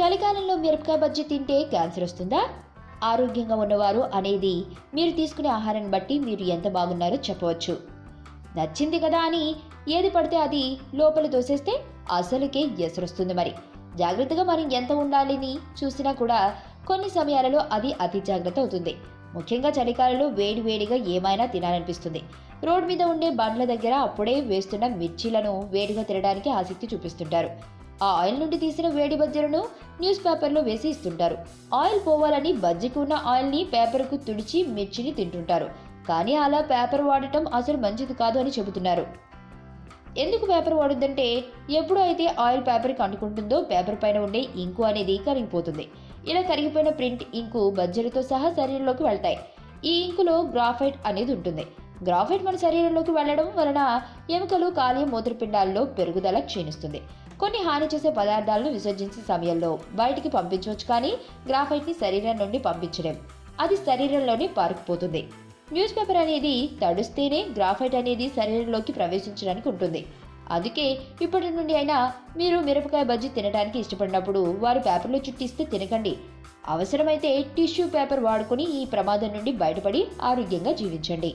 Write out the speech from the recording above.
చలికాలంలో మిరపకాయ బజ్జీ తింటే క్యాన్సర్ వస్తుందా? ఆరోగ్యంగా ఉన్నవారు అనేది మీరు తీసుకునే ఆహారాన్ని బట్టి మీరు ఎంత బాగున్నారో చెప్పవచ్చు. నచ్చింది కదా అని ఏది పడితే అది లోపల తోసేస్తే అసలుకే ఎసరొస్తుంది మరి. జాగ్రత్తగా మనం ఎంత ఉండాలని చూసినా కూడా కొన్ని సమయాలలో అది అతి జాగ్రత్త అవుతుంది. ముఖ్యంగా చలికాలంలో వేడి వేడిగా ఏమైనా తినాలనిపిస్తుంది. రోడ్ మీద ఉండే బండ్ల దగ్గర అప్పుడే వేస్తున్న మిర్చీలను వేడిగా తినడానికి ఆసక్తి చూపిస్తుంటారు. ఆ ఆయిల్ నుండి తీసిన వేడి బజ్జీలను న్యూస్ పేపర్లో వేసి ఇస్తుంటారు. ఆయిల్ పోవాలని బజ్జీకి ఉన్న ఆయిల్ని పేపర్కు తుడిచి మిర్చిని తింటుంటారు. కానీ అలా పేపర్ వాడటం అసలు మంచిది కాదు అని చెబుతున్నారు. ఎందుకు పేపర్ వాడొద్దంటే ఎప్పుడు అయితే ఆయిల్ పేపర్కి అంటుకుంటుందో పేపర్ పైన ఉండే ఇంకు అనేది కరిగిపోతుంది. ఇలా కరిగిపోయిన ప్రింట్ ఇంకు బజ్జీలతో సహా శరీరంలోకి వెళ్తాయి. ఈ ఇంకులో గ్రాఫైట్ అనేది ఉంటుంది. గ్రాఫైట్ మన శరీరంలోకి వెళ్ళడం వలన ఎముకలు కాలి మూత్రపిండాల్లో పెరుగుదల క్షీణిస్తుంది. కొన్ని హాని చేసే పదార్థాలను విసర్జించే సమయంలో బయటికి పంపించవచ్చు కానీ గ్రాఫైట్ని శరీరం నుండి పంపించలేం. అది శరీరంలోనే పారుకుపోతుంది. న్యూస్ పేపర్ అనేది తడుస్తేనే గ్రాఫైట్ అనేది శరీరంలోకి ప్రవేశించడానికి ఉంటుంది. అందుకే ఇప్పటి నుండి అయినా మీరు మిరపకాయ బజ్జీ తినడానికి ఇష్టపడినప్పుడు వారు పేపర్లో చుట్టిస్తే తినకండి. అవసరమైతే టిష్యూ పేపర్ వాడుకొని ఈ ప్రమాదం నుండి బయటపడి ఆరోగ్యంగా జీవించండి.